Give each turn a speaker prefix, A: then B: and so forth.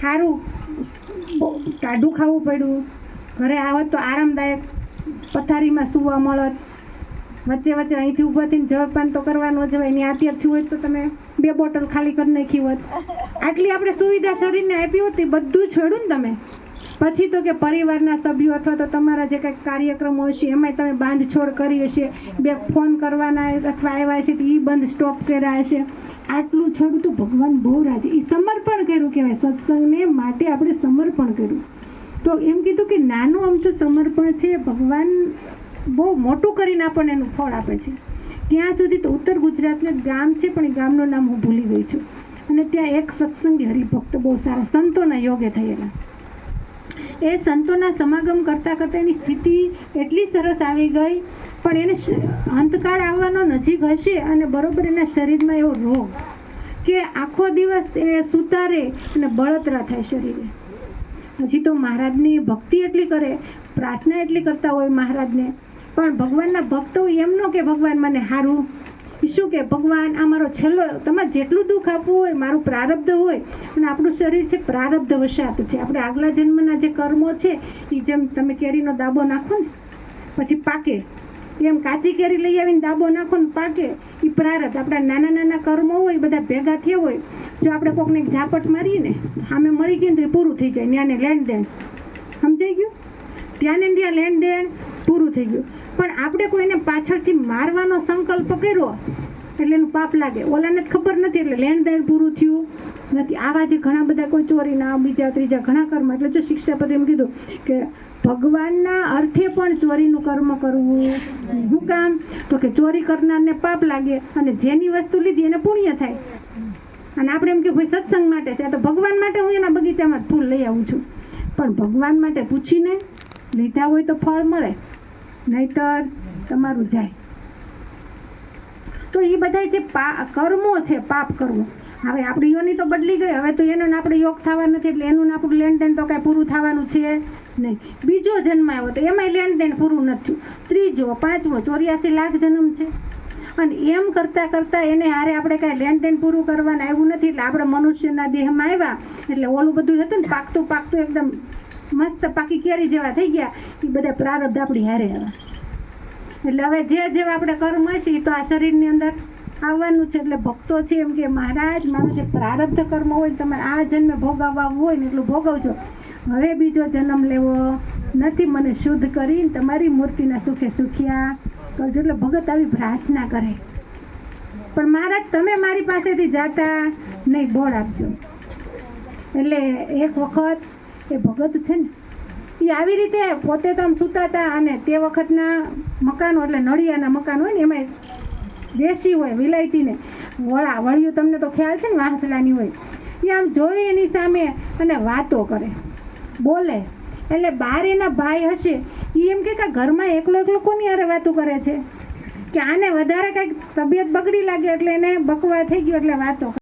A: સારું ટાઢું ખાવું પડ્યું. ઘરે આવત તો આરામદાયક, પથારીમાં સૂવા મળત. વચ્ચે વચ્ચે અહીંથી ઊભા થઈને જળપાન તો કરવાનું જ હોય ને અત્યારે થયું હોય તો તમે બે બોટલ ખાલી કરી નાખી હોત. આટલી આપણે સુવિધા શરીરને આપી હોત બધું છોડ્યું ને તમે. પછી તો કે પરિવારના સભ્યો અથવા તો તમારા જે કંઈક કાર્યક્રમો હશે, એમાંય તમે બાંધછોડ કરી હશે, બે ફોન કરવાના અથવા આવ્યા હશે તો એ બંધ સ્ટોપ કર્યા હશે. આટલું છોડું તો ભગવાન બહુ રાજી. એ સમર્પણ કર્યું કહેવાય. સત્સંગને માટે આપણે સમર્પણ કર્યું. તો એમ કીધું કે નાનું અમથું સમર્પણ છે, ભગવાન બહુ મોટું કરીને આપણને એનું ફળ આપે છે. ત્યાં સુધી તો ઉત્તર ગુજરાતનું ગામ છે, પણ એ ગામનું નામ હું ભૂલી ગઈ છું. અને ત્યાં એક સત્સંગી હરિભક્ત બહુ સારા સંતોના યોગે થયેલા. એ સંતોના સમાગમ કરતાં કરતાં એની સ્થિતિ એટલી સરસ આવી ગઈ. પણ એને અંતકાળ આવવાનો નજીક હશે અને બરોબર એના શરીરમાં એવો રોગ કે આખો દિવસ એ સુતારે અને બળતરા થાય શરીરે. હજી તો મહારાજની ભક્તિ એટલી કરે, પ્રાર્થના એટલી કરતા હોય મહારાજને. પણ ભગવાનના ભક્તો એમ ન કે ભગવાન મને સારું શું કે, ભગવાન, આ મારો છેલ્લો, તમારે જેટલું દુઃખ આપવું હોય, મારું પ્રારબ્ધ હોય, અને આપણું શરીર છે પ્રારબ્ધ વશાત છે. આપણે આગલા જન્મના જે કર્મો છે એ જેમ તમે કેરીનો દાબો નાખો ને, પછી પાકે. એમ કાચી કેરી લઈ આવીને દાબો નાખો ને પાકે એ પ્રારબ્ધ. આપણા નાના નાના કર્મો હોય બધા ભેગા થયા હોય. જો આપણે કોકને ઝાપટ મારીએ ને, સામે મળી ગયું તો એ પૂરું થઈ જાય ત્યાંને લેણ દેણ. સમજાઈ ગયું? ત્યાં ને ત્યાં લેણ દેણ પૂરું થઈ ગયું. પણ આપણે કોઈને પાછળથી મારવાનો સંકલ્પ કર્યો, એટલે એનું પાપ લાગે. ઓલાને ખબર નથી, એટલે લેણ દેણ પૂરું થયું. નથી, આવા જે ઘણા બધા કોઈ ચોરીના, બીજા, ત્રીજા ઘણા કર્મ, એટલે જો શિક્ષાપતિ એમ કીધું કે ભગવાનના અર્થે પણ ચોરીનું કર્મ કરવું. શું કામ? તો કે ચોરી કરનારને પાપ લાગે અને જેની વસ્તુ લીધી એને પુણ્ય થાય. અને આપણે એમ કે ભાઈ, સત્સંગ માટે છે. તો ભગવાન માટે હું એના બગીચામાં ફૂલ લઈ આવું છું. પણ ભગવાન માટે પૂછીને લીધા હોય તો ફળ મળે. નહીતર તમારું જાય. તો એ બધા જે પા, કર્મો છે, પાપ કરવું હવે આપણી યોની તો બદલી ગઈ, હવે તો એનો આપણે યોગ થવા નથી, એટલે એનું આપણું લેણદેણ તો કાંઈ પૂરું થવાનું છે નહીં. બીજો જન્મ આવ્યો તો એમાંય લેણદેણ પૂરું નથી ત્રીજો, પાંચમો, ચોર્યાસી લાખ જન્મ છે. અને એમ કરતાં કરતાં એને હારે આપણે કાંઈ લેણદેણ પૂરું કરવાનું આવ્યું નથી, એટલે આપણે મનુષ્યના દેહમાં આવ્યા. એટલે ઓલું બધું હતું ને, પાકતું પાકતું, એકદમ મસ્ત પાકી કેરી જેવા થઈ ગયા. એ બધા પ્રારબ્ધ આપણી હારે આવ્યા. એટલે હવે જે જેવા આપણે કર્મ હશે તો આ શરીરની અંદર આવવાનું છે. એટલે ભક્તો છે એમ કે મહારાજ, મારું જે પ્રારબ્ધ કર્મ હોય તમારે આ જન્મે ભોગવવા હોય ને એટલું ભોગવજો. હવે બીજો જન્મ લેવો. નથી મને શુદ્ધ કરીને તમારી મૂર્તિના સુખે સુખિયા કરજો. એટલે ભગત આવી પ્રાર્થના કરે. પણ મહારાજ, તમે મારી પાસેથી જાતા નહીં બોળ આપજો. એટલે એક વખત એ ભગત છે ને એ આવી રીતે પોતે તો આમ સૂતા હતા અને તે વખતના મકાનો, એટલે નળિયાના મકાન હોય ને એમાં દેશી હોય, વિલાયતીને. વળા, વળિયું તમને તો ખ્યાલ છે ને વાંસડાની હોય. એ આમ જોઈ એની સામે અને વાતો કરે. બોલે. એટલે બાર એના ભાઈ હશે એ એમ કે ઘરમાં એકલો એકલો કોની હારે વાતો કરે છે? કે આને વધારે કંઈક તબિયત બગડી લાગે એટલે એને બકવા થઈ ગયો એટલે વાતો.